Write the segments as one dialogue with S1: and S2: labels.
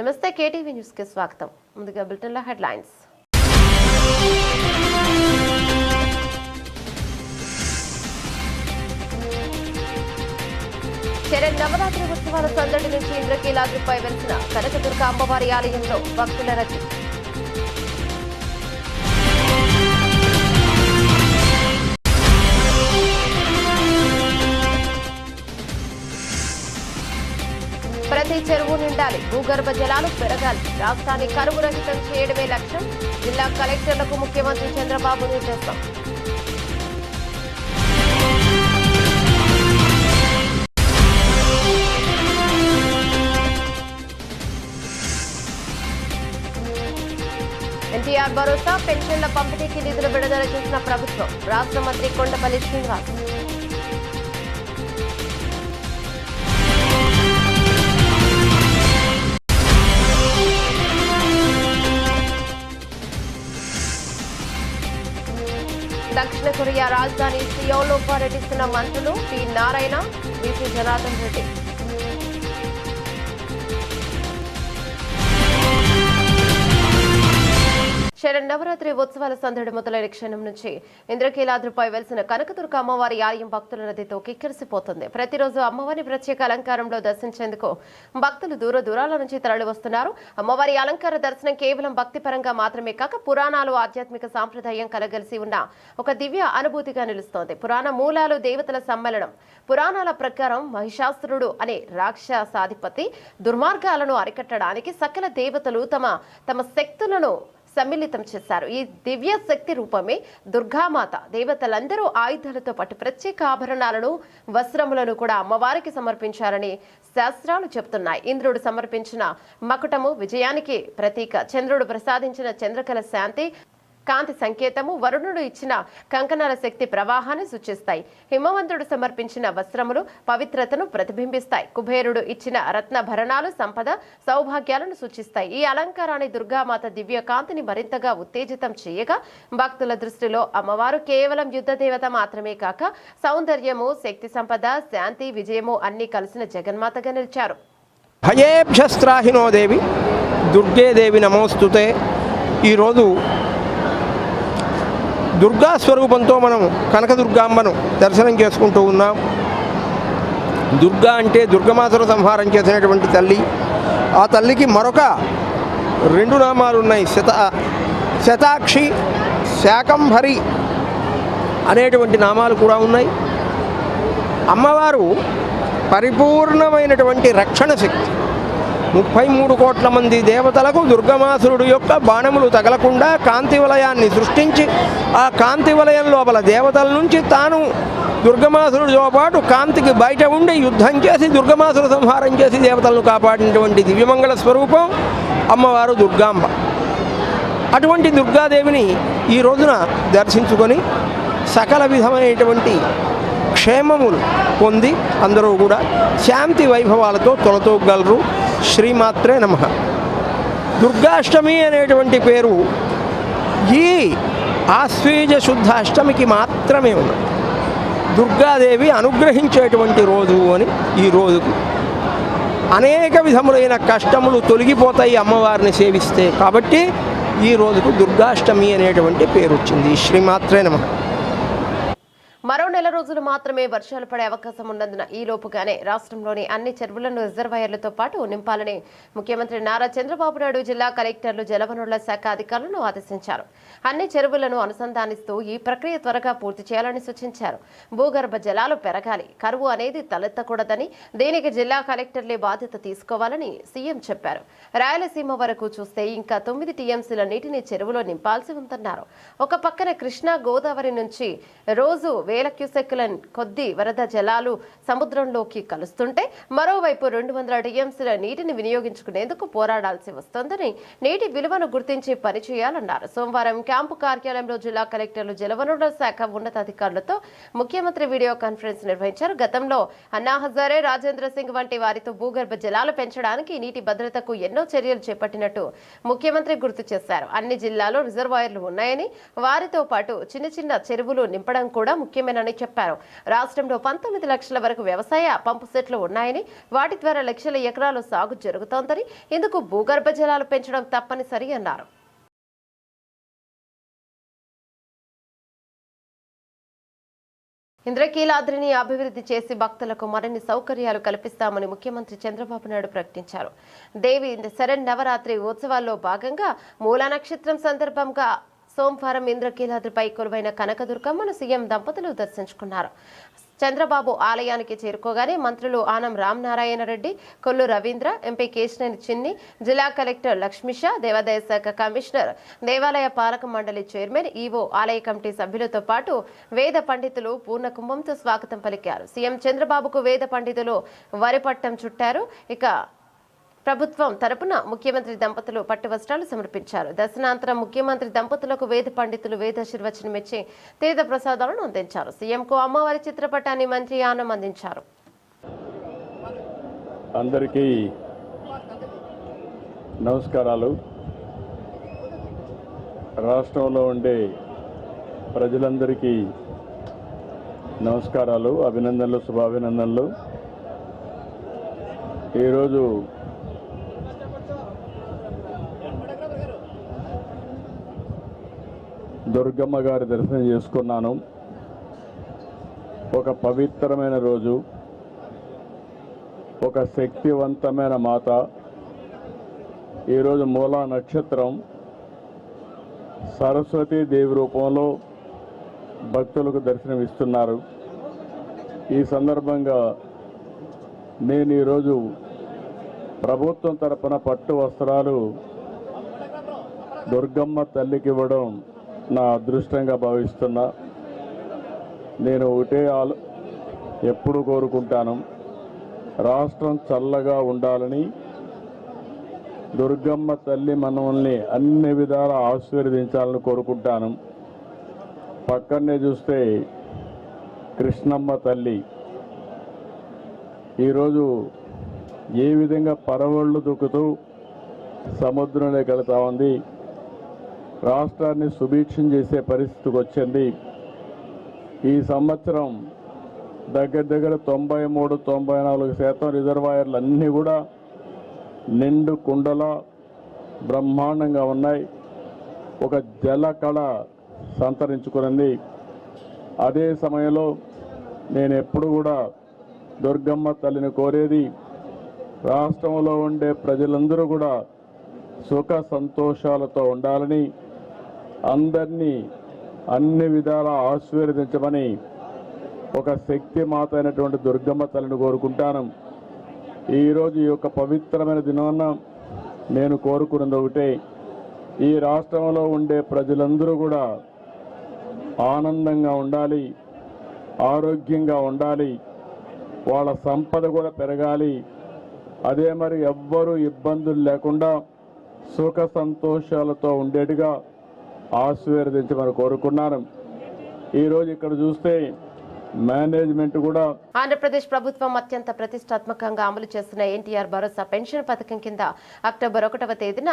S1: నమస్తే కేటీవీ న్యూస్కి స్వాగతం. ముందుగా బులెటిన్లో హెడ్లైన్స్. శరణ్ నవరాత్రి ఉత్సవాల సందడి నుంచి ఇంద్రకీలాద్రిపై వెలిసిన కనకదుర్గ అమ్మవారి ఆలయంలో భక్తుల రద్దీ. ప్రతి చెరువు నిండాలి. భూగర్భ జలాలు పెరగాలి. రాష్ట్రాన్ని కరువు రహితం చేయడమే లక్ష్యం. జిల్లా కలెక్టర్లకు ముఖ్యమంత్రి చంద్రబాబు నిర్దేశం ఎన్టీఆర్ భరోసా పెన్షన్ల పంపిణీకి నిధులు విడుదల చేసిన ప్రభుత్వం. రాష్ట్ర మంత్రి కొండపల్లి శ్రీనివాస్. రాజధాని సియోలో పర్యటిస్తున్న మంత్రులు పి నారాయణ బీసీ జనార్దన్ రెడ్డి. శరన్నవరాత్రి ఉత్సవాల సందడి మొదలైన క్షణం నుంచి ఇంద్రకీలాద్రిపై వెలిసిన కనకదుర్గ అమ్మవారి ఆలయం భక్తుల రద్దీతో కిక్కిరిసిపోతుంది. ప్రతిరోజు అమ్మవారి ప్రత్యేక అలంకారంలో దర్శించేందుకు భక్తులు దూర దూరాల నుంచి తరలి వస్తున్నారు. అమ్మవారి అలంకార దర్శనం కేవలం భక్తిపరంగా మాత్రమే కాక పురాణాలు ఆధ్యాత్మిక సాంప్రదాయం కలగలిసి ఉన్న ఒక దివ్య అనుభూతిగా నిలుస్తోంది. పురాణ మూలాలు దేవతల సమ్మేళనం పురాణాల ప్రకారం మహిషాసురుడు అనే రాక్షసాధిపతి దుర్మార్గాలను అరికట్టడానికి సకల దేవతలు తమ తమ శక్తులను సమ్మిళితం చేశారు. ఈ దివ్య శక్తి రూపమే దుర్గామాత దేవతలందరూ ఆయుధాలతో పాటు ప్రత్యేక ఆభరణాలను వస్త్రములను కూడా అమ్మవారికి సమర్పించారని శాస్త్రాలు చెబుతున్నాయి. ఇంద్రుడు సమర్పించిన మకుటము విజయానికి ప్రతీక. చంద్రుడు ప్రసాదించిన చంద్రకళ శాంతి కాంతి సంకేతము వరుణుడు ఇచ్చిన కంకణాల శక్తి ప్రవాహాన్ని సూచిస్తాయి. హిమవంతుడు సమర్పించిన వస్త్రములు పవిత్రతను ప్రతిబింబిస్తాయి. కుబేరుడు ఇచ్చిన రత్న భరణాలు సంపద సౌభాగ్యాలను సూచిస్తాయి. ఈ అలంకారాన్ని దుర్గామాత దివ్య కాంతిని మరింతగా ఉత్తేజితం చేయగా భక్తుల దృష్టిలో అమ్మవారు కేవలం యుద్ధ దేవత మాత్రమే కాక సౌందర్యము శక్తి సంపద శాంతి విజయము అన్ని కలిసిన జగన్మాతగా నిలిచారు.
S2: భయేభ్యస్త్రాహినో దేవి దుర్గే దేవి నమోస్తుతే ఈరోజు దుర్గా స్వరూపంతో మనం కనకదుర్గామ్మను దర్శనం చేసుకుంటూ ఉన్నాం. దుర్గా అంటే దుర్గమాతను సంహారం చేసినటువంటి తల్లి. ఆ తల్లికి మరొక రెండు నామాలు ఉన్నాయి. శత శతాక్షి శాకంభరి అనేటువంటి నామాలు కూడా ఉన్నాయి. అమ్మవారు పరిపూర్ణమైనటువంటి రక్షణ శక్తి. ముప్పై మూడు కోట్ల మంది దేవతలకు దుర్గమాసురుడు యొక్క బాణములు తగలకుండా కాంతి వలయాన్ని సృష్టించి ఆ కాంతి వలయం లోపల దేవతల నుంచి తాను దుర్గమాసురుడితో పాటు కాంతికి బయట ఉండి యుద్ధం చేసి దుర్గమాసురు సంహారం చేసి దేవతలను కాపాడినటువంటి దివ్యమంగళ స్వరూపం అమ్మవారు దుర్గాంబ. అటువంటి దుర్గాదేవిని ఈ రోజున దర్శించుకొని సకల విధమైనటువంటి క్షేమములు పొంది అందరూ కూడా శాంతి వైభవాలతో తొలతూగలరు. శ్రీమాత్రే నమ. దుర్గాష్టమి అనేటువంటి పేరు ఈ ఆశ్వీజ శుద్ధ అష్టమికి మాత్రమే ఉన్నది. దుర్గాదేవి అనుగ్రహించేటువంటి రోజు అని ఈ రోజుకు అనేక విధములైన కష్టములు తొలగిపోతాయి అమ్మవారిని సేవిస్తే. కాబట్టి ఈ రోజుకు దుర్గాష్టమి అనేటువంటి పేరు వచ్చింది. శ్రీమాత్రే నమ.
S1: నెల రోజులు మాత్రమే వర్షాలు పడే అవకాశం ఉన్నందున ఈ లోపుగానే రాష్ట్రంలోని అన్ని చెరువులను రిజర్వాయర్లతో పాటు నింపాలని ముఖ్యమంత్రి నారా చంద్రబాబు నాయుడు జిల్లా కలెక్టర్లు జలవనరుల శాఖ అధికారులను ఆదేశించారు. అన్ని చెరువులను అనుసంధానిస్తూ ఈ ప్రక్రియ త్వరగా పూర్తి చేయాలని సూచించారు. భూగర్భ జలాలు పెరగాలి కరువు అనేది తలెత్తకూడదని దీనికి జిల్లా కలెక్టర్లే బాధ్యత తీసుకోవాలని సీఎం చెప్పారు. రాయలసీమ వరకు చూస్తే ఇంకా తొమ్మిది టీఎంసీల నీటిని చెరువులో నింపాల్సి ఉందన్నారు. ఒక పక్కన కృష్ణా గోదావరి నుంచి రోజు వేల క్యూసెక్కుల కొద్ది వరద జలాలు సముద్రంలోకి కలుస్తుంటే మరోవైపు రెండు వందల టీఎంసీల నీటిని వినియోగించుకునేందుకు పోరాడాల్సి వస్తోందని నీటి విలువను గుర్తించి పనిచేయాలన్నారు. సోమవారం క్యాంపు కార్యాలయంలో జిల్లా కలెక్టర్లు జలవనరుల శాఖ ఉన్నతాధికారులతో ముఖ్యమంత్రి వీడియో కాన్ఫరెన్స్ నిర్వహించారు. గతంలో అన్నా హజారే రాజేంద్ర సింగ్ వంటి వారితో భూగర్భ జలాలు పెంచడానికి నీటి భద్రతకు ఎన్నో చర్యలు చేపట్టినట్టు ముఖ్యమంత్రి గుర్తు చేశారు. అన్ని జిల్లాలో రిజర్వాయర్లు ఉన్నాయని వారితో పాటు చిన్న చిన్న చెరువులు నింపడం కూడా ముఖ్యమైన ముఖ్యమేనని చెప్పారు. రాష్ట్రంలో పంతొమ్మిది లక్షల వరకు వ్యవసాయ పంపు సెట్లు ఉన్నాయని వాటి ద్వారా లక్షల ఎకరాలు సాగు జరుగుతోందని ఇందుకు భూగర్భ జలాలు పెంచడం తప్పనిసరి అన్నారు. ఇంద్రకీలాద్రిని అభివృద్ధి చేసి భక్తులకు మరిన్ని సౌకర్యాలు కల్పిస్తామని ముఖ్యమంత్రి చంద్రబాబు నాయుడు ప్రకటించారు. దేవి శరణ్ నవరాత్రి ఉత్సవాల్లో భాగంగా మూలా నక్షత్రం సందర్భంగా సోమవారం ఇంద్రకీలాద్రిపై కొలువైన కనకదుర్గమ్మను సీఎం దంపతులు దర్శించుకున్నారు. చంద్రబాబు ఆలయానికి చేరుకోగానే మంత్రులు ఆనం రామనారాయణ రెడ్డి కొల్లు రవీంద్ర ఎంపీ కేశినేని చిన్ని జిల్లా కలెక్టర్ లక్ష్మిషా దేవాదాయ శాఖ కమిషనర్ దేవాలయ పాలక మండలి చైర్మన్ ఈవో ఆలయ కమిటీ సభ్యులతో పాటు వేద పండితులు పూర్ణ కుంభంతో స్వాగతం పలికారు. సీఎం చంద్రబాబుకు వేద పండితులు వరిపట్టం చుట్టారు. ఇక ప్రభుత్వం తరపున ముఖ్యమంత్రి దంపతులు పట్టు వస్త్రాలు సమర్పించారు. దర్శనాంతరం ముఖ్యమంత్రి దంపతులకు వేద పండితులు వేదాశీర్వచనం ఇచ్చి తీర్థ ప్రసాదాలను అందించారు. సీఎంకు అమ్మవారి చిత్రపటాన్ని మంత్రి ఆనం అందించారు.
S3: అందరికీ నమస్కారాలు. రాష్ట్రంలో ఉండే ప్రజలందరికీ నమస్కారాలు అభినందనలు శుభాభినందనలు. ఈరోజు దుర్గమ్మ గారి దర్శనం చేసుకున్నాను. ఒక పవిత్రమైన రోజు ఒక శక్తివంతమైన మాత. ఈరోజు మూలా నక్షత్రం సరస్వతీ దేవి రూపంలో భక్తులకు దర్శనమిస్తున్నారు ఈ సందర్భంగా నేను ఈరోజు ప్రభుత్వం తరపున పట్టు వస్త్రాలు దుర్గమ్మ తల్లికి ఇవ్వడం నా అదృష్టంగా భావిస్తున్నా నేను ఒకటే ఆలో ఎప్పుడు కోరుకుంటాను. రాష్ట్రం చల్లగా ఉండాలని దుర్గమ్మ తల్లి మనల్ని అన్ని విధాలా ఆశీర్వదించాలని కోరుకుంటాను. పక్కనే చూస్తే కృష్ణమ్మ తల్లి. ఈరోజు ఏ విధంగా పరవళ్ళు దూకుతూ సముద్రంలోకి వెళతా ఉంది రాష్ట్రాన్ని సుభిక్షం చేసే పరిస్థితికి వచ్చింది. ఈ సంవత్సరం దగ్గర దగ్గర తొంభై మూడు తొంభై నాలుగు శాతం రిజర్వాయర్లు అన్నీ కూడా నిండు కుండల బ్రహ్మాండంగా ఉన్నాయి. ఒక జల కళ సంతరించుకునింది. అదే సమయంలో నేను ఎప్పుడు కూడా దుర్గమ్మ తల్లిని కోరేది రాష్ట్రంలో ఉండే ప్రజలందరూ కూడా సుఖ సంతోషాలతో ఉండాలని అందరినీ అన్ని విధాల ఆశీర్వదించమని ఒక శక్తి మాత అయినటువంటి దుర్గమ్మ తల్లిని కోరుకుంటాను. ఈరోజు ఈ యొక్క పవిత్రమైన దినాన్న నేను కోరుకున్నది ఒకటే ఈ రాష్ట్రంలో ఉండే ప్రజలందరూ కూడా ఆనందంగా ఉండాలి ఆరోగ్యంగా ఉండాలి వాళ్ళ సంపద కూడా పెరగాలి. అదే మరి ఎవ్వరూ ఇబ్బందులు లేకుండా సుఖ సంతోషాలతో ఉండేట్టుగా ఆశీర్వదించమని కోరుకున్నాను. ఈరోజు ఇక్కడ చూస్తే మేనేజ్మెంట్ కూడా
S1: ఆంధ్రప్రదేశ్ ప్రభుత్వం అత్యంత ప్రతిష్టాత్మకంగా అమలు చేస్తున్న ఎన్టీఆర్ భరోసా పెన్షన్ పథకం కింద అక్టోబర్ ఒకటవ తేదీన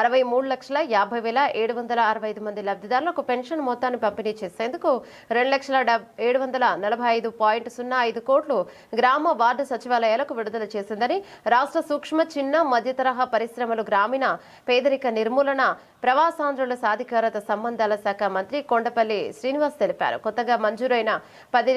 S1: అరవై మూడు లక్షల యాభై వేల ఏడు వందల అరవై ఐదు మంది లబ్ధిదారులకు పెన్షన్ మొత్తాన్ని పంపిణీ చేసేందుకు రెండు లక్షల ఏడు వందల నలభై ఐదు పాయింట్ సున్నా ఐదు కోట్లు గ్రామ వార్డు సచివాలయాలకు విడుదల చేసిందని రాష్ట్ర సూక్ష్మ చిన్న మధ్యతరహా పరిశ్రమలు గ్రామీణ పేదరిక నిర్మూలన ప్రవాసాంధ్రుల సాధికారత సంబంధాల శాఖ మంత్రి కొండపల్లి శ్రీనివాస్ తెలిపారు. కొత్తగా మంజూరైన పది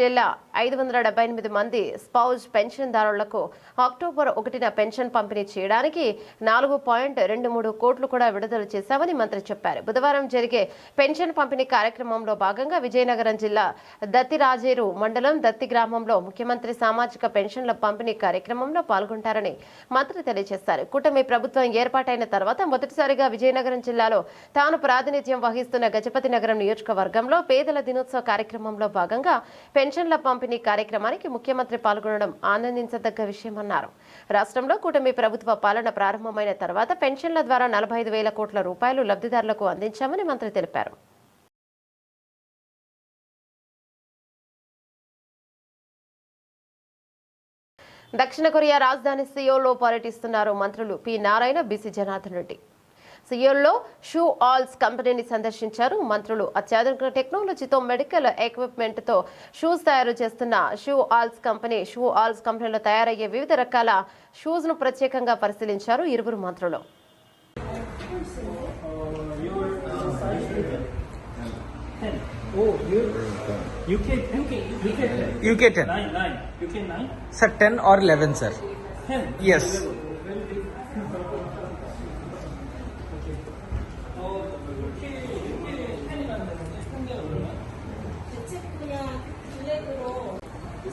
S1: ఐదు వందల డెబ్బై ఎనిమిది మంది స్పౌజ్ పెన్షన్దారులకు అక్టోబర్ ఒకటిన పెన్షన్ పంపిణీ చేయడానికి నాలుగు పాయింట్ రెండు మూడు కోట్లు కూడా విడుదల చేశామని మంత్రి చెప్పారు. బుధవారం జరిగే పెన్షన్ పంపిణీ కార్యక్రమంలో భాగంగా విజయనగరం జిల్లా దత్తిరాజేరు మండలం దత్తి గ్రామంలో ముఖ్యమంత్రి సామాజిక పెన్షన్ల పంపిణీ కార్యక్రమంలో పాల్గొంటారని మంత్రి తెలియజేశారు. కూటమి ప్రభుత్వం ఏర్పాటైన తర్వాత మొదటిసారిగా విజయనగరం జిల్లాలో తాను ప్రాతినిధ్యం వహిస్తున్న గజపతి నగరం నియోజకవర్గంలో పేదల దినోత్సవ కార్యక్రమంలో భాగంగా పెన్షన్ల పంపిణీ కార్యక్రమానికి ముఖ్యమంత్రి పాల్గొనడం ఆనందించదగ్గ విషయమన్నారు. రాష్ట్రంలో కూటమి ప్రభుత్వ పాలన ప్రారంభమైన తర్వాత పెన్షన్ల ద్వారా నలభై ఐదు వేల కోట్ల రూపాయలు లబ్ధిదారులకు అందించామని మంత్రి తెలిపారు. దక్షిణ కొరియా రాజధాని సియోలో పర్యటిస్తున్నారు మంత్రులు పి. నారాయణ బీసీ జనార్దన్ రెడ్డి. సియోల్లో షూ ఆల్స్ కంపెనీని సందర్శించారు. మంత్రులు అత్యాధునిక టెక్నాలజీతో మెడికల్ ఎక్విప్మెంట్తో షూస్ తయారు చేస్తున్న shoe alls company shoe alls కంపెనీలో తయారయ్యే వివిధ రకాల షూస్ను ప్రత్యేకంగా పరిశీలించారు ఇరువురు మంత్రులు.
S4: UK ten 9, 9.
S5: UK
S4: 9?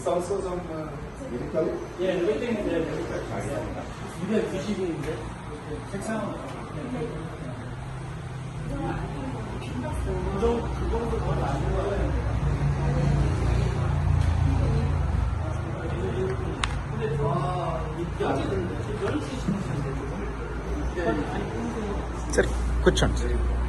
S6: It's also some uh, medical.
S4: Yeah, everything is there. 이게 귀식인데
S5: 책상은 그
S4: 정도 그 정도 더 나은 거예요. 근데 와 이게 아직 12시 10분 됐는데. 자, 9천.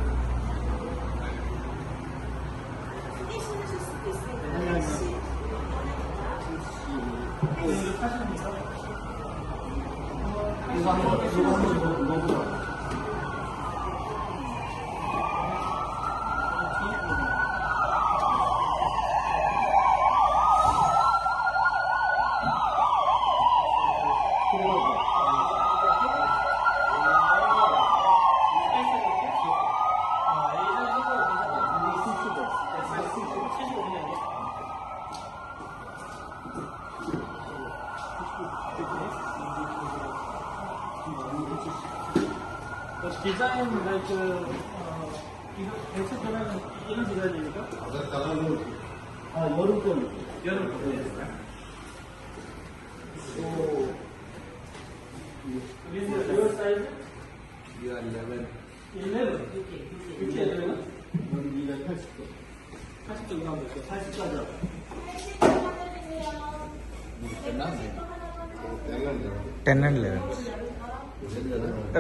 S5: Ten and eleven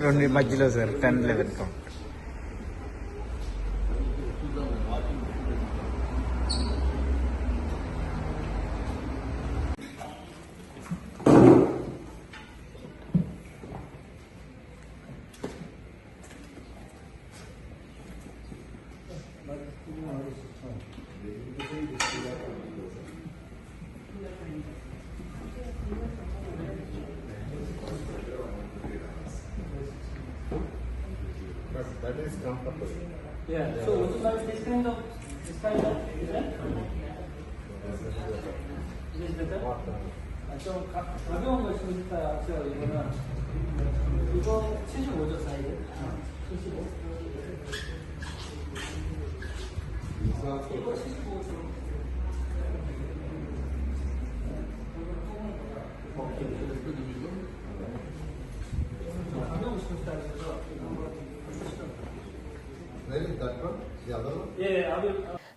S5: రెండు మధ్యలో సార్ టెన్ లెవెన్ కౌంట్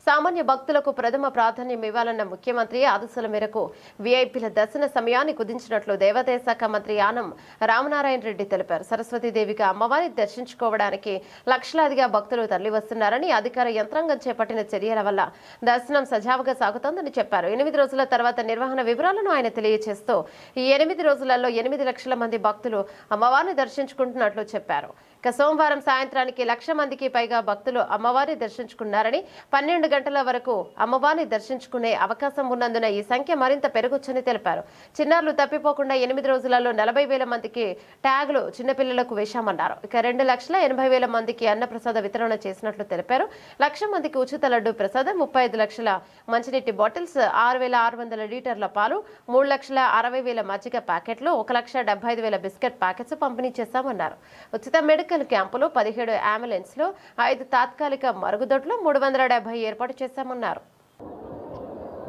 S1: సామాన్య భక్తులకు ప్రథమ ప్రాధాన్యం ఇవ్వాలన్న ముఖ్యమంత్రి ఆదేశాల మేరకు వీఐపీల దర్శన సమయాన్ని కుదించినట్లు దేవాదాయ శాఖ మంత్రి ఆనం రామనారాయణ రెడ్డి తెలిపారు. సరస్వతీదేవిగా అమ్మవారిని దర్శించుకోవడానికి లక్షలాదిగా భక్తులు తరలివస్తున్నారని అధికార యంత్రాంగం చేపట్టిన చర్యల వల్ల దర్శనం సజావుగా సాగుతోందని చెప్పారు. ఎనిమిది రోజుల తర్వాత నిర్వహణ వివరాలను ఆయన తెలియజేస్తూ ఈ ఎనిమిది రోజులలో ఎనిమిది లక్షల మంది భక్తులు అమ్మవారిని దర్శించుకుంటున్నట్లు చెప్పారు. ఇక సోమవారం సాయంత్రానికి లక్ష మందికి పైగా భక్తులు అమ్మవారిని దర్శించుకున్నారని పన్నెండు గంటల వరకు అమ్మవారిని దర్శించుకునే అవకాశం ఉన్నందున ఈ సంఖ్య మరింత పెరగొచ్చని తెలిపారు. చిన్నారులు తప్పిపోకుండా ఎనిమిది రోజులలో నలభై వేల మందికి ట్యాగులు చిన్నపిల్లలకు వేశామన్నారు. ఇక రెండు లక్షల ఎనభై వేల మందికి అన్నప్రసాద వితరణ చేసినట్లు తెలిపారు. లక్ష మందికి ఉచిత లడ్డు ప్రసాదం ముప్పై ఐదు లక్షల మంచినీటి బాటిల్స్ ఆరు వేల ఆరు వందల లీటర్ల పాలు మూడు లక్షల అరవై వేల మజ్జిగ ప్యాకెట్లు ఒక లక్ష డెబ్బై ఐదు వేల బిస్కెట్ ప్యాకెట్స్ పంపిణీ చేశామన్నారు. ఉచిత మెడికల్ క్యాంపులు పదిహేడు అంబులెన్స్లు ఐదు తాత్కాలిక మరుగుదొడ్లు మూడు వందల డెబ్బై ఏర్పాటు చేశామన్నారు.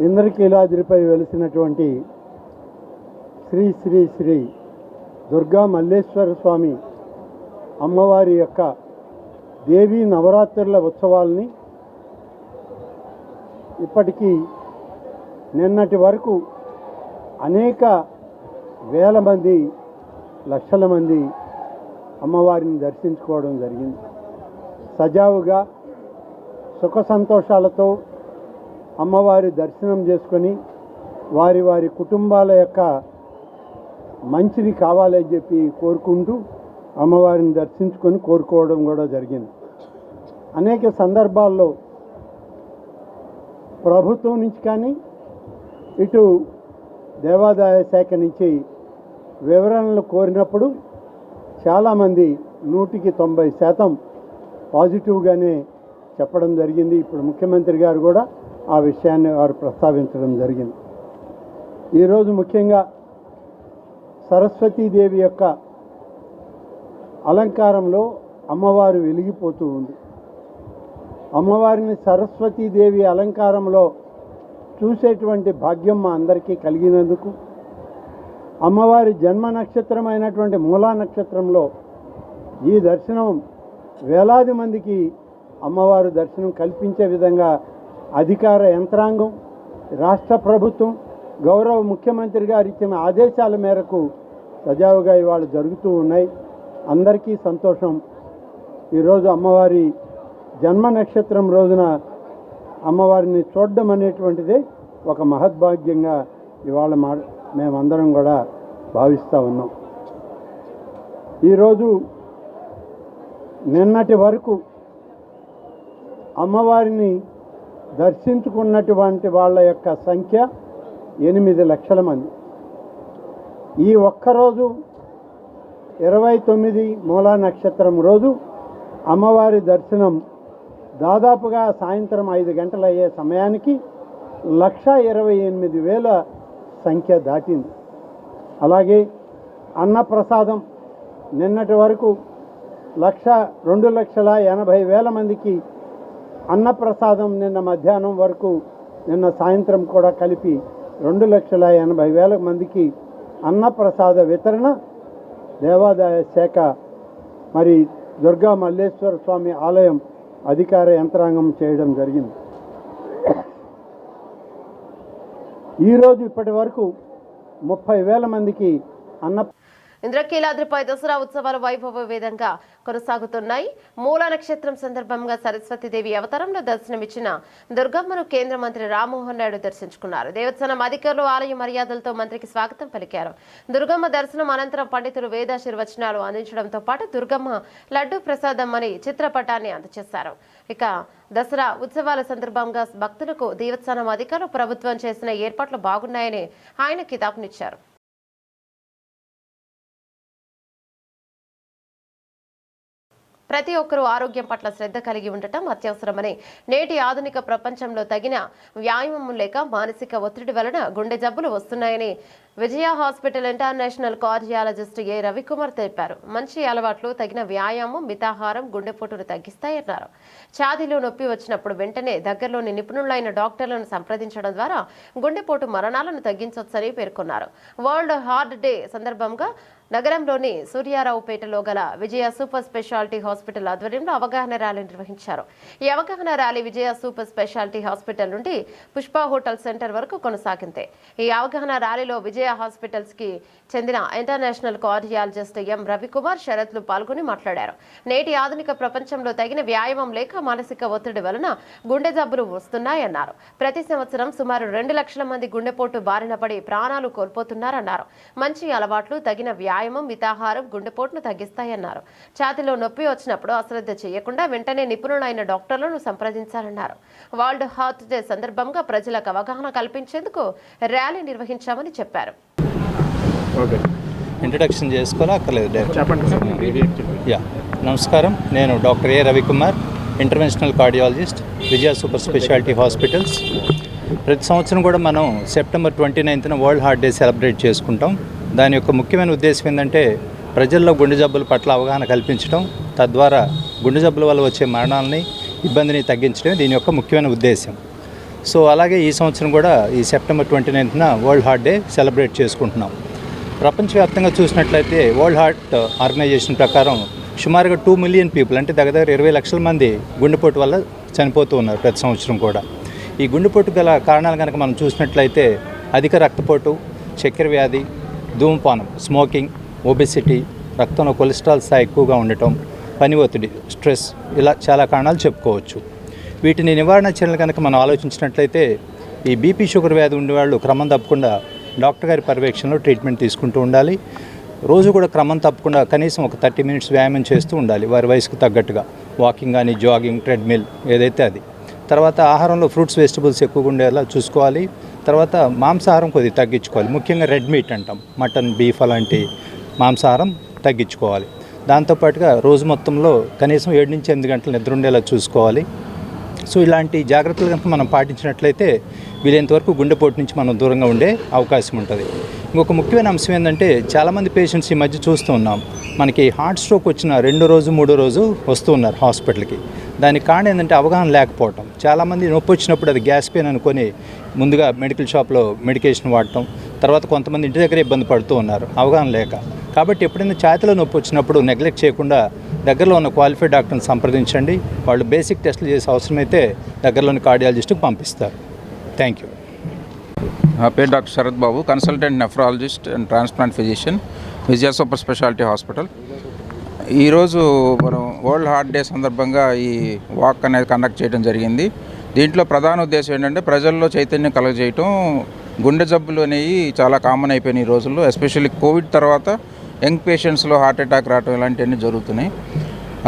S7: ఇంద్రకీలాద్రిపై వెలిసినటువంటి శ్రీ శ్రీ శ్రీ దుర్గా మల్లేశ్వర స్వామి అమ్మవారి యొక్క దేవీ నవరాత్రుల ఉత్సవాల్ని ఇప్పటికీ నిన్నటి వరకు అనేక వేల మంది లక్షల మంది అమ్మవారిని దర్శించుకోవడం జరిగింది. సజావుగా సుఖ సంతోషాలతో అమ్మవారి దర్శనం చేసుకొని వారి వారి కుటుంబాల యొక్క మంచిని కావాలని చెప్పి కోరుకుంటూ అమ్మవారిని దర్శించుకొని కోరుకోవడం కూడా జరిగింది. అనేక సందర్భాల్లో ప్రభుత్వం నుంచి కానీ ఇటు దేవాదాయ శాఖ నుంచి వివరణలు కోరినప్పుడు చాలామంది నూటికి తొంభై శాతం పాజిటివ్గానే చెప్పడం జరిగింది. ఇప్పుడు ముఖ్యమంత్రి గారు కూడా ఆ విషయాన్ని వారు ప్రస్తావించడం జరిగింది. ఈరోజు ముఖ్యంగా సరస్వతీదేవి యొక్క అలంకారంలో అమ్మవారు వెలిగిపోతూ ఉంది. అమ్మవారిని సరస్వతీదేవి అలంకారంలో చూసేటువంటి భాగ్యం మా అందరికీ కలిగినందుకు అమ్మవారి జన్మ నక్షత్రమైనటువంటి మూలా నక్షత్రంలో ఈ దర్శనం వేలాది మందికి అమ్మవారు దర్శనం కల్పించే విధంగా అధికార యంత్రాంగం రాష్ట్ర ప్రభుత్వం గౌరవ ముఖ్యమంత్రి గారు ఇచ్చిన ఆదేశాల మేరకు సజావుగా ఇవాళ జరుగుతూ ఉన్నాయి. అందరికీ సంతోషం. ఈరోజు అమ్మవారి జన్మ నక్షత్రం రోజున అమ్మవారిని చూడడం అనేటువంటిదే ఒక మహద్భాగ్యంగా ఇవాళ మా మేమందరం కూడా భావిస్తూ ఉన్నాం. ఈరోజు నిన్నటి వరకు అమ్మవారిని దర్శించుకున్నటువంటి వాళ్ళ యొక్క సంఖ్య ఎనిమిది లక్షల మంది. ఈ ఒక్కరోజు ఇరవై తొమ్మిది మూలా నక్షత్రం రోజు అమ్మవారి దర్శనం దాదాపుగా సాయంత్రం ఐదు గంటలు అయ్యే సమయానికి లక్ష ఇరవై ఎనిమిది వేల సంఖ్య దాటింది. అలాగే అన్నప్రసాదం నిన్నటి వరకు లక్ష రెండు లక్షల ఎనభై వేల మందికి అన్నప్రసాదం నిన్న మధ్యాహ్నం వరకు నిన్న సాయంత్రం కూడా కలిపి రెండు లక్షల ఎనభై వేల మందికి అన్నప్రసాద వితరణ దేవాదాయ శాఖ మరి దుర్గా మల్లేశ్వర స్వామి ఆలయం అధికార యంత్రాంగం చేయడం జరిగింది. ఈరోజు ఇప్పటి వరకు ముప్పై వేల మందికి అన్న
S1: ఇంద్రకీలాద్రిపై దసరా ఉత్సవాలు వైభవవేదంగా కొనసాగుతున్నాయి. మూల నక్షత్రం సందర్భంగా సరస్వతీదేవి అవతారంలో దర్శనమిచ్చిన దుర్గమ్మను కేంద్ర మంత్రి రామ్మోహన్ నాయుడు దర్శించుకున్నారు. దేవస్థానం అధికారులు ఆలయ మర్యాదలతో మంత్రికి స్వాగతం పలికారు. దుర్గమ్మ దర్శనం అనంతరం పండితులు వేదాశీర్వచనాలు అందించడంతో పాటు దుర్గమ్మ లడ్డు ప్రసాదం అని చిత్రపటాన్ని అందజేశారు ఇక దసరా ఉత్సవాల సందర్భంగా భక్తులకు దేవస్థానం అధికారులు ప్రభుత్వం చేసిన ఏర్పాట్లు బాగున్నాయని ఆయన కితాబునిచ్చారు. ప్రతి ఒక్కరూ ఆరోగ్యం పట్ల శ్రద్ధ కలిగి ఉండటం అత్యవసరమని నేటి ఆధునిక ప్రపంచంలో తగిన వ్యాయామం లేక మానసిక ఒత్తిడి వలన గుండె జబ్బులు వస్తున్నాయని Vijaya hospital international cardiologist A Ravikumar తెలిపారు. మంచి అలవాట్లు తగిన వ్యాయామం మితాహారం గుండెపోటును తగ్గిస్తాయన్నారు. ఛాదీలో నొప్పి వచ్చినప్పుడు వెంటనే దగ్గరలోని నిపుణులైన డాక్టర్లను సంప్రదించడం ద్వారా గుండెపోటు మరణాలను తగ్గించవచ్చని పేర్కొన్నారు. వరల్డ్ హార్ట్ డే సందర్భంగా నగరంలోని సూర్యారావుపేటలో గల విజయ సూపర్ స్పెషాలిటీ హాస్పిటల్ ఆధ్వర్యంలో అవగాహన ర్యాలీ నిర్వహించారు. ఈ అవగాహన rally Vijaya super speciality hospital నుండి పుష్ప హోటల్ సెంటర్ వరకు కొనసాగింది. ఈ అవగాహన ర్యాలీలో విజయ హాస్పిటల్స్కి చెందిన ఇంటర్నేషనల్ కార్డియాలజిస్ట్ ఎం రవికుమార్ శరత్లు పాల్గొని మాట్లాడారు. నేటి ఆధునిక ప్రపంచంలో తగిన వ్యాయామం లేక మానసిక ఒత్తిడి వలన గుండె జబ్బులు వస్తున్నాయన్నారు. ప్రతి సంవత్సరం సుమారు రెండు లక్షల మంది గుండెపోటు బారిన పడి ప్రాణాలు కోల్పోతున్నారన్నారు. మంచి అలవాట్లు తగిన వ్యాయామం మితాహారం గుండెపోటును తగ్గిస్తాయన్నారు. ఛాతిలో నొప్పి వచ్చినప్పుడు అశ్రద్ధ చేయకుండా వెంటనే నిపుణులైన డాక్టర్లను సంప్రదించాలన్నారు. వరల్డ్ హార్ట్ డే సందర్భంగా ప్రజలకు అవగాహన కల్పించేందుకు ర్యాలీ నిర్వహించామని చెప్పారు.
S5: ఓకే.
S8: ఇంట్రడక్షన్ చేసుకోవాలా? అక్కర్లేదు యా నమస్కారం. నేను doctor A Ravikumar interventional cardiologist Vijaya super speciality hospitals. ప్రతి సంవత్సరం కూడా మనం September twenty నైన్త్న world heart day celebrate చేసుకుంటాం. దాని యొక్క ముఖ్యమైన ఉద్దేశం ఏంటంటే ప్రజల్లో గుండె జబ్బుల పట్ల అవగాహన కల్పించడం తద్వారా గుండె జబ్బుల వల్ల వచ్చే మరణాలని ఇబ్బందిని తగ్గించడమే దీని యొక్క ముఖ్యమైన ఉద్దేశం. సో అలాగే ఈ సంవత్సరం కూడా ఈ September twenty నైన్త్న world heart day celebrate చేసుకుంటున్నాం. ప్రపంచవ్యాప్తంగా చూసినట్లయితే వరల్డ్ హార్ట్ ఆర్గనైజేషన్ ప్రకారం సుమారుగా టూ మిలియన్ పీపుల్ అంటే దగ్గర దగ్గర ఇరవై లక్షల మంది గుండెపోటు వల్ల చనిపోతూ ఉన్నారు ప్రతి సంవత్సరం కూడా. ఈ గుండెపోటు గల కారణాలు కనుక మనం చూసినట్లయితే అధిక రక్తపోటు చక్కెర వ్యాధి ధూమపానం స్మోకింగ్ ఒబెసిటీ రక్తంలో కొలెస్ట్రాల్ స్థాయి ఎక్కువగా ఉండటం పని ఒత్తిడి స్ట్రెస్ ఇలా చాలా కారణాలు చెప్పుకోవచ్చు. వీటిని నివారణ చర్యలు కనుక మనం ఆలోచించినట్లయితే ఈ బీపీ షుగర్ వ్యాధి ఉండేవాళ్ళు క్రమం తప్పకుండా డాక్టర్ గారి పర్యవేక్షణలో ట్రీట్మెంట్ తీసుకుంటూ ఉండాలి. రోజు కూడా క్రమం తప్పకుండా కనీసం ఒక థర్టీ మినిట్స్ వ్యాయామం చేస్తూ ఉండాలి వారి వయసుకు తగ్గట్టుగా. వాకింగ్ కానీ జాగింగ్ ట్రెడ్మిల్ ఏదైతే అది. తర్వాత ఆహారంలో ఫ్రూట్స్ వెజిటబుల్స్ ఎక్కువగా ఉండేలా చూసుకోవాలి. తర్వాత మాంసాహారం కొద్దిగా తగ్గించుకోవాలి. ముఖ్యంగా రెడ్ మీట్ అంటాం. మటన్ బీఫ్ అలాంటి మాంసాహారం తగ్గించుకోవాలి. దాంతోపాటుగా రోజు మొత్తంలో కనీసం ఏడు నుంచి ఎనిమిది గంటలు నిద్ర ఉండేలా చూసుకోవాలి. సో ఇలాంటి జాగ్రత్తలు కనుక మనం పాటించినట్లయితే వీలైనంత వరకు గుండెపోటు నుంచి మనం దూరంగా ఉండే అవకాశం ఉంటుంది. ఇంకొక ముఖ్యమైన అంశం ఏంటంటే చాలామంది పేషెంట్స్ ఈ మధ్య చూస్తూ ఉన్నాం. మనకి హార్ట్ స్ట్రోక్ వచ్చిన రెండో రోజు మూడో రోజు వస్తూ ఉన్నారు హాస్పిటల్కి. దానికి కారణం ఏంటంటే అవగాహన లేకపోవటం. చాలామంది నొప్పి వచ్చినప్పుడు అది గ్యాస్ పెయిన్ అనుకొని ముందుగా మెడికల్ షాప్లో మెడికేషన్ వాడటం తర్వాత కొంతమంది ఇంటి దగ్గర ఇబ్బంది పడుతూ ఉన్నారు అవగాహన లేక. కాబట్టి ఎప్పుడైనా ఛాతిలో నొప్పి వచ్చినప్పుడు నెగ్లెక్ట్ చేయకుండా దగ్గరలో ఉన్న క్వాలిఫైడ్ డాక్టర్ని సంప్రదించండి. వాళ్ళు బేసిక్ టెస్టులు చేసే అవసరమైతే దగ్గరలోని కార్డియాలజిస్ట్కి పంపిస్తారు. Thank you.
S9: నా పేరు doctor Sharath Babu consultant nephrologist and transplant physician Vijaya super speciality hospital. ఈరోజు మనం వరల్డ్ హార్ట్ డే సందర్భంగా ఈ వాక్ అనేది కండక్ట్ చేయడం జరిగింది. దీంట్లో ప్రధాన ఉద్దేశం ఏంటంటే ప్రజల్లో చైతన్యం కలగజేయటం గుండె జబ్బులు అనేవి చాలా కామన్ అయిపోయినాయి ఈ రోజుల్లో ఎస్పెషల్లీ కోవిడ్ తర్వాత యంగ్ పేషెంట్స్లో హార్ట్ అటాక్ రావటం ఇలాంటివన్నీ జరుగుతున్నాయి.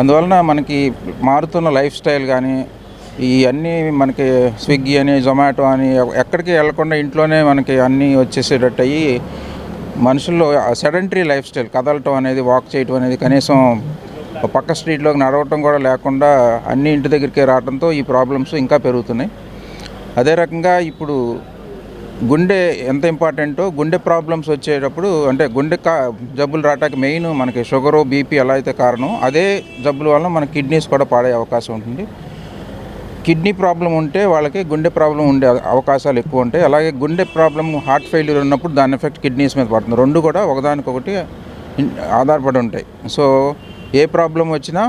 S9: అందువలన మనకి మారుతున్న లైఫ్ స్టైల్ కానీ ఈ అన్నీ మనకి స్విగ్గీ అని జొమాటో అని ఎక్కడికి వెళ్ళకుండా ఇంట్లోనే మనకి అన్నీ వచ్చేసేటట్టు అయ్యి మనుషుల్లో సెడెంటరీ లైఫ్ స్టైల్ కదలటం అనేది వాక్ చేయటం అనేది కనీసం పక్క స్ట్రీట్లోకి నడవటం కూడా లేకుండా అన్ని ఇంటి దగ్గరికి రావడంతో ఈ ప్రాబ్లమ్స్ ఇంకా పెరుగుతున్నాయి. అదే రకంగా ఇప్పుడు గుండె ఎంత ఇంపార్టెంటో గుండె ప్రాబ్లమ్స్ వచ్చేటప్పుడు అంటే గుండె కా జబ్బులు రావటానికి మెయిన్ మనకి షుగరు బీపీ ఎలా అయితే కారణం అదే జబ్బుల వల్ల మన కిడ్నీస్ కూడా పాడే అవకాశం ఉంటుంది. కిడ్నీ ప్రాబ్లం ఉంటే వాళ్ళకి గుండె ప్రాబ్లం ఉండే అవకాశాలు ఎక్కువ ఉంటాయి. అలాగే గుండె ప్రాబ్లం హార్ట్ ఫెయిల్యూర్ ఉన్నప్పుడు దాని ఎఫెక్ట్ కిడ్నీస్ మీద పడుతుంది. రెండు కూడా ఒకదానికొకటి ఆధారపడి ఉంటాయి. సో ఏ ప్రాబ్లం వచ్చినా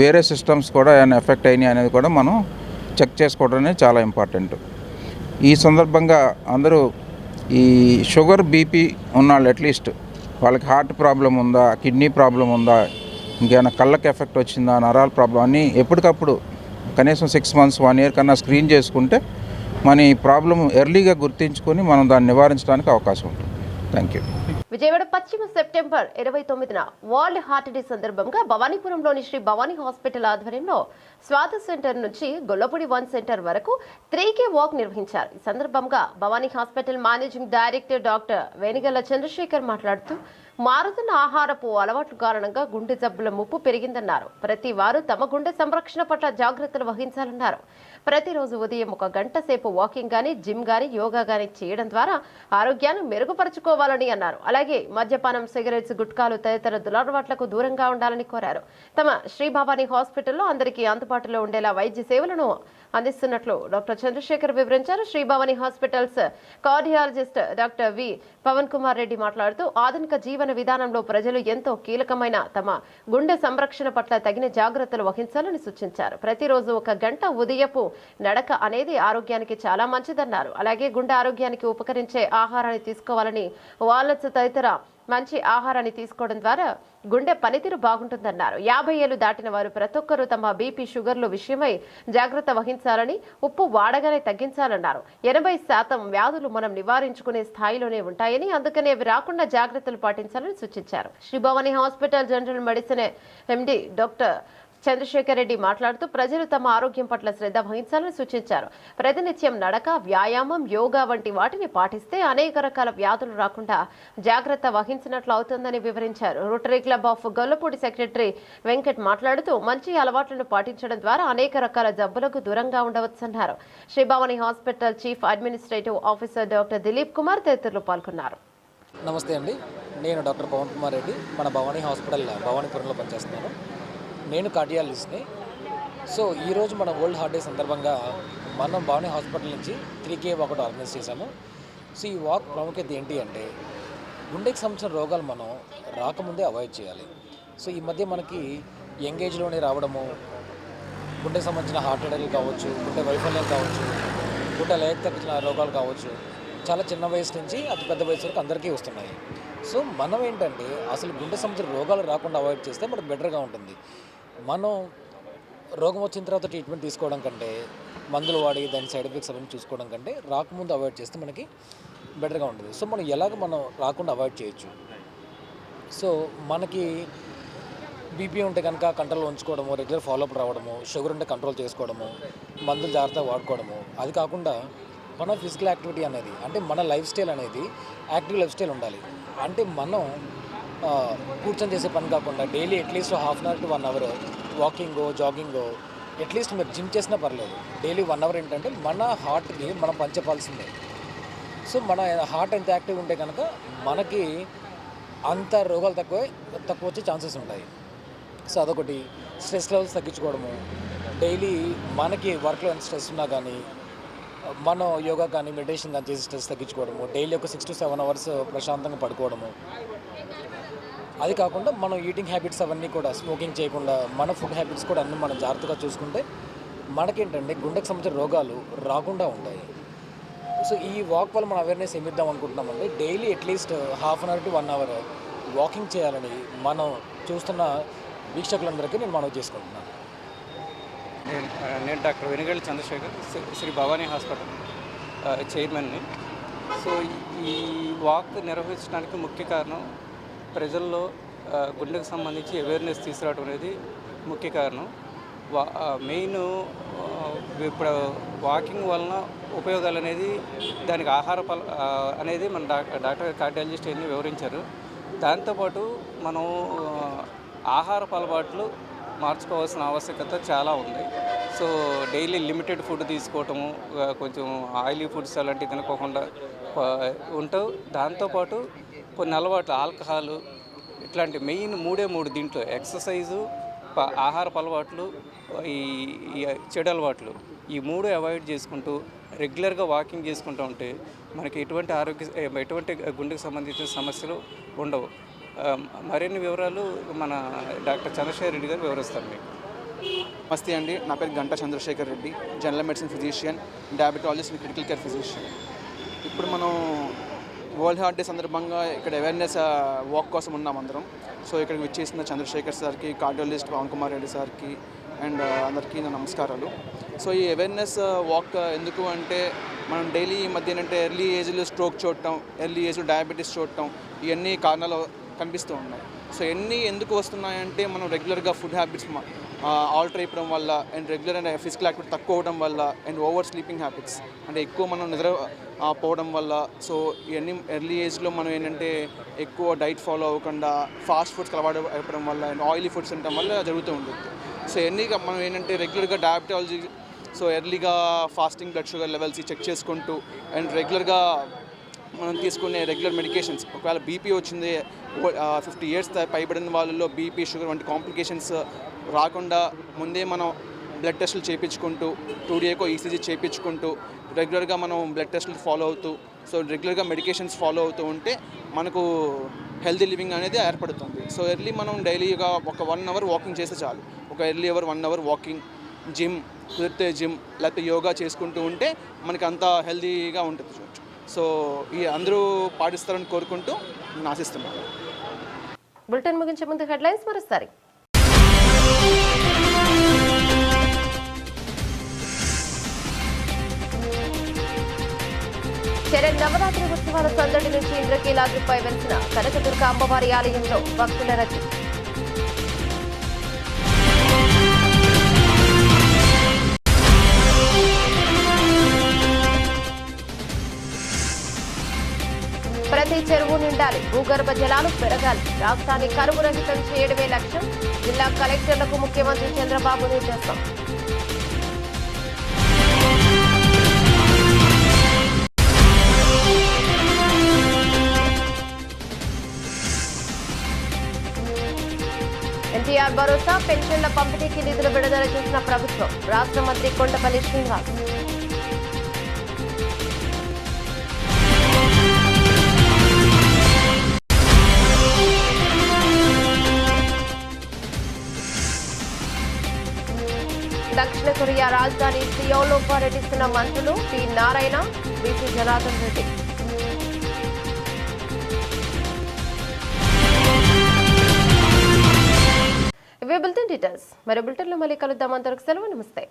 S9: వేరే సిస్టమ్స్ కూడా ఏమైనా ఎఫెక్ట్ అయినాయి అనేది కూడా మనం చెక్ చేసుకోవడం అనేది చాలా ఇంపార్టెంట్. ఈ సందర్భంగా అందరూ ఈ షుగర్ బీపీ ఉన్నాళ్ళు అట్లీస్ట్ వాళ్ళకి హార్ట్ ప్రాబ్లం ఉందా కిడ్నీ ప్రాబ్లం ఉందా ఇంకేమైనా కళ్ళకి ఎఫెక్ట్ వచ్చిందా నరాల ప్రాబ్లం అని ఎప్పటికప్పుడు కనీసం సిక్స్ మంత్స్ వన్ ఇయర్ కన్నా స్క్రీన్ చేసుకుంటే మన ఈ ప్రాబ్లం ఎర్లీగా గుర్తించుకొని మనం దాన్ని నివారించడానికి అవకాశం ఉంటుంది. థ్యాంక్ యూ
S1: విజయవాడ పశ్చిమ సెప్టెంబర్ ఇరవై తొమ్మిదిన వరల్డ్ హార్ట్ డే సందర్భంగా భవానీపురంలోని శ్రీ భవానీ హాస్పిటల్ ఆధ్వర్యంలో స్వాతి సెంటర్ నుంచి గొల్లపూడి వన్ సెంటర్ వరకు త్రీ కే వాక్ నిర్వహించారు. ఈ సందర్భంగా Bhavani hospital managing director doctor Venigalla Chandrasekhar మాట్లాడుతూ మారుతున్న ఆహారపు అలవాటు కారణంగా గుండె జబ్బుల ముప్పు పెరిగిందన్నారు. ప్రతి వారు తమ గుండె సంరక్షణ పట్ల జాగ్రత్తలు వహించాలన్నారు. ప్రతిరోజు ఉదయం ఒక గంట సేపు వాకింగ్ కానీ జిమ్ కానీ యోగా కానీ చేయడం ద్వారా ఆరోగ్యాన్ని మెరుగుపరుచుకోవాలని అన్నారు. అలాగే మద్యపానం సిగరెట్స్ గుట్కాలు తదితర దురలవాట్లకు దూరంగా ఉండాలని కోరారు. తమ శ్రీభవాని హాస్పిటల్లో అందరికీ అందుబాటులో ఉండేలా వైద్య సేవలను అందిస్తున్నట్లు డాక్టర్ చంద్రశేఖర్ వివరించారు. Sri Bhavani hospitals cardiologist doctor V Pavan Kumar Reddy మాట్లాడుతూ ఆధునిక జీవన విధానంలో ప్రజలు ఎంతో కీలకమైన తమ గుండె సంరక్షణ పట్ల తగిన జాగ్రత్తలు వహించాలని సూచించారు. ప్రతిరోజు ఒక గంట ఉదయపు నడక అనేది ఆరోగ్యానికి చాలా మంచిదన్నారు. అలాగే గుండె ఆరోగ్యానికి ఉపకరించే ఆహారాన్ని తీసుకోవాలని వాళ్ళ తదితర మంచి ఆహారాన్ని తీసుకోవడం ద్వారా గుండె పనితీరు బాగుంటుందన్నారు. యాభై ఏళ్ళు దాటిన వారు ప్రతి ఒక్కరూ తమ బీపీ షుగర్ల విషయమై జాగ్రత్త వహించాలని ఉప్పు వాడగానే తగ్గించాలన్నారు. ఎనభై శాతం వ్యాధులు మనం నివారించుకునే స్థాయిలోనే ఉంటాయని అందుకనే అవి రాకుండా జాగ్రత్తలు పాటించాలని సూచించారు. Sri Bhavani hospital general medicine MD doctor Chandrasekhar Reddy మాట్లాడుతూ ప్రజలు తమ ఆరోగ్యం పట్ల శ్రద్ధ వహించాలని సూచించారు. ప్రతినిత్యం నడక వ్యాయామం యోగా వంటి వాటిని పాటిస్తే అనేక రకాల వ్యాధులు రాకుండా జాగ్రత్త వహించినట్లు అవుతుందని వివరించారు. Rotary club of Gollapudi secretary Venkat మాట్లాడుతూ మంచి అలవాట్లను పాటించడం ద్వారా అనేక రకాల జబ్బులకు దూరంగా ఉండవచ్చన్నారు. Sri Bhavani hospital chief administrative officer doctor Dilip Kumar తదితరులు పాల్గొన్నారు.
S10: నమస్తే అండి. నేను డాక్టర్ పవన్ కుమార్ రెడ్డి మన భవానీ హాస్పిటల్ భవానీపురంలో పనిచేస్తున్నాను. నేను కార్డియాలజిస్ట్ని. సో ఈరోజు మన వరల్డ్ హార్ట్ డే సందర్భంగా మనం భవానీ హాస్పిటల్ నుంచి త్రీ కే వాక్ ఆర్గనైజ్ చేశాము. సో ఈ వాక్ ప్రాముఖ్యత ఏంటి అంటే గుండెకి సంబంధించిన రోగాలు మనం రాకముందే అవాయిడ్ చేయాలి. సో ఈ మధ్య మనకి యంగ్ ఏజ్లోనే రావడము గుండెకి సంబంధించిన హార్ట్ అటాక్లు కావచ్చు గుండె వైఫల్యం కావచ్చు గుండె లేక తగ్గించిన రోగాలు కావచ్చు చాలా చిన్న వయసు నుంచి అతి పెద్ద వయసు వరకు అందరికీ వస్తున్నాయి. సో మనం ఏంటంటే అసలు గుండె సంబంధించిన రోగాలు రాకుండా అవాయిడ్ చేస్తే మనకు బెటర్గా ఉంటుంది. మనం రోగం వచ్చిన తర్వాత ట్రీట్మెంట్ తీసుకోవడం కంటే మందులు వాడి దాని సైడ్ ఎఫెక్ట్స్ అవన్నీ చూసుకోవడం కంటే రాకముందు అవాయిడ్ చేస్తే మనకి బెటర్గా ఉంటుంది. సో మనం ఎలాగ మనం రాకుండా అవాయిడ్ చేయొచ్చు? సో మనకి బీపీ ఉంటే కనుక కంట్రోల్ ఉంచుకోవడము రెగ్యులర్ ఫాలోఅప్ రావడము షుగర్ ఉంటే కంట్రోల్ చేసుకోవడము మందులు జాగ్రత్తగా వాడుకోవడము అది కాకుండా మన ఫిజికల్ యాక్టివిటీ అనేది అంటే మన లైఫ్ స్టైల్ అనేది యాక్టివ్ లైఫ్ స్టైల్ ఉండాలి. అంటే మనం కూర్చొని చేసే పని కాకుండా daily at least half an hour to one hour వాకింగో జాగింగో అట్లీస్ట్ మీరు జిమ్ చేసినా పర్లేదు. డైలీ వన్ అవర్ ఏంటంటే మన హార్ట్ని మనం పంచపాల్సిందే సో మన హార్ట్ ఎంత యాక్టివ్ ఉంటే కనుక మనకి అంత రోగాలు తక్కువ తక్కువ వచ్చే ఛాన్సెస్ ఉంటాయి. సో అదొకటి. Stress levels తగ్గించుకోవడము. డైలీ మనకి వర్క్లో ఎంత స్ట్రెస్ ఉన్నా కానీ మనం యోగా కానీ మెడిటేషన్ కానీ చేసి స్ట్రెస్ తగ్గించుకోవడము. డైలీ ఒక సిక్స్ టు సెవెన్ అవర్స్ ప్రశాంతంగా పడుకోవడము. అది కాకుండా మనం ఈటింగ్ హ్యాబిట్స్ అవన్నీ కూడా స్మోకింగ్ చేయకుండా మన ఫుడ్ హ్యాబిట్స్ కూడా అన్నీ మనం జాగ్రత్తగా చూసుకుంటే మనకేంటంటే గుండెకు సంబంధించిన రోగాలు రాకుండా ఉంటాయి. సో ఈ వాక్ వల్ల మనం అవేర్నెస్ ఏమిద్దాం అనుకుంటున్నామంటే daily at least half an hour to one hour walking చేయాలని మనం చూస్తున్న వీక్షకులందరికీ నేను మనవి చేసుకుంటున్నాను.
S11: నేను నేను డాక్టర్ వెనుగళ్ళ చంద్రశేఖర్ శ్రీ- శ్రీ భవానీ హాస్పిటల్ చైర్మన్ని. సో ఈ వాక్ నిర్వహించడానికి ముఖ్య కారణం ప్రజల్లో గుండెకు సంబంధించి అవేర్నెస్ తీసుకురావడం అనేది ముఖ్య కారణం. వా మెయిన్ ఇప్పుడు వాకింగ్ వలన ఉపయోగాలు అనేది దానికి ఆహార పల అనేది మన డాక్టర్ డాక్టర్ కార్డియాలజిస్ట్ అన్ని వివరించారు. దాంతోపాటు మనం ఆహార ఆహారపు అలవాట్లు మార్చుకోవాల్సిన ఆవశ్యకత చాలా ఉంది. సో డైలీ లిమిటెడ్ ఫుడ్ తీసుకోవటము కొంచెం ఆయిలీ ఫుడ్స్ అలాంటివి తినకోకుండా ఉంటావు. దాంతోపాటు కొన్ని అలవాట్లు ఆల్కహాల్ ఇట్లాంటి మెయిన్ మూడే మూడు దీంట్లో. ఎక్సర్సైజు ప- ఆహారపు అలవాట్లు ఈ చెడు అలవాట్లు. ఈ మూడు అవాయిడ్ చేసుకుంటూ రెగ్యులర్గా వాకింగ్ చేసుకుంటూ ఉంటే మనకి ఎటువంటి ఆరోగ్య ఎటువంటి గుండెకు సంబంధించిన సమస్యలు ఉండవు. మరిన్ని వివరాలు మన డాక్టర్ చంద్రశేఖర్ రెడ్డి గారు వివరిస్తారు మీకు.
S12: నమస్తే అండి. నా పేరు Ganta Chandrasekhar Reddy general medicine physician diabetologist critical care physician ఇప్పుడు మనం వరల్డ్ హార్ట్ డే సందర్భంగా ఇక్కడ అవేర్నెస్ వాక్ కోసం ఉన్నాం అందరం. సో ఇక్కడికి విచ్చేసిన చంద్రశేఖర్ సార్కి కార్డియాలజిస్ట్ పవన్ కుమార్ రెడ్డి సార్కి అండ్ అందరికీ నా నమస్కారాలు. సో ఈ అవేర్నెస్ వాక్ ఎందుకు అంటే మనం డైలీ ఈ మధ్య ఏంటంటే ఎర్లీ ఏజ్లో స్ట్రోక్ చూడటం ఎర్లీ ఏజ్లో డయాబెటీస్ చూడటం ఇవన్నీ కారణాలు కనిపిస్తూ ఉన్నాయి. సో ఎన్ని ఎందుకు వస్తున్నాయంటే మనం రెగ్యులర్గా ఫుడ్ హ్యాబిట్స్ ఆల్టర్ అయిపోవడం వల్ల and regular and physical activity తక్కువ అవడం వల్ల అండ్ ఓవర్ స్లీపింగ్ హ్యాబిట్స్ అంటే ఎక్కువ మనం నిద్ర పోవడం వల్ల సో ఇవన్నీ ఎర్లీ ఏజ్లో మనం ఏంటంటే ఎక్కువ డైట్ ఫాలో అవ్వకుండా ఫాస్ట్ ఫుడ్స్ అలవాటు అయిపోవడం వల్ల అండ్ ఆయిలీ ఫుడ్స్ తినడం వల్ల జరుగుతూ ఉంటుంది. సో ఎన్ని మనం ఏంటంటే రెగ్యులర్గా డయాబెటాలజీ సో ఎర్లీగా fasting blood sugar levels check చేసుకుంటూ అండ్ రెగ్యులర్గా మనం తీసుకునే రెగ్యులర్ మెడికేషన్స్ ఒకవేళ బీపీ వచ్చింది ఫిఫ్టీ ఇయర్స్ పైబడిన వాళ్ళలో బీపీ షుగర్ వంటి కాంప్లికేషన్స్ రాకుండా ముందే మనం బ్లడ్ టెస్టులు చేయించుకుంటూ టూ డేకో ఈసీజీ చేయించుకుంటూ రెగ్యులర్గా మనం బ్లడ్ టెస్టులు ఫాలో అవుతూ సో రెగ్యులర్గా మెడికేషన్స్ ఫాలో అవుతూ ఉంటే మనకు హెల్తీ లివింగ్ అనేది ఏర్పడుతుంది. సో ఎర్లీ మనం డైలీగా ఒక వన్ అవర్ వాకింగ్ చేస్తే చాలు. ఒక early hour one hour walking gym కుదిరితే జిమ్ లేకపోతే యోగా చేసుకుంటూ ఉంటే మనకి అంత హెల్తీగా ఉంటుంది చూడొచ్చు. సో ఈ అందరూ పాటిస్తారని కోరుకుంటూ నేను ఆశిస్తున్నాను
S1: బులెటిన్ ముగించే ముందు హెడ్లైన్స్ మరోసారి. శరణ్ నవరాత్రి ఉత్సవాల సందడి నుంచి ఇంద్రకీలాద్రిపై వెలిసిన కనకదుర్గ అమ్మవారి ఆలయంలో భక్తుల రద్దీ. ప్రతి చెరువు నిండాలి భూగర్భ జలాలు పెరగాలి. రాష్ట్రాన్ని కరువు రహితం చేయడమే లక్ష్యం. జిల్లా కలెక్టర్లకు ముఖ్యమంత్రి చంద్రబాబు నిర్దేశం. ఎన్టీఆర్ భరోసా పెన్షన్ల పంపిణీకి నిధులు విడుదల చేసిన ప్రభుత్వం. రాష్ట్ర మంత్రి కొండపల్లి శ్రీనివాస్. కొరియా రాజధాని సియోలో పర్యటిస్తున్న మంత్రులు పి నారాయణ బీసీ జనార్దన్ రెడ్డి. ఇవే బులెటిన్ డీటెయిల్స్. మరి బులెటిన్లో మళ్ళీ కలుద్దాం. అంతవరకు సెలవు. నమస్తే.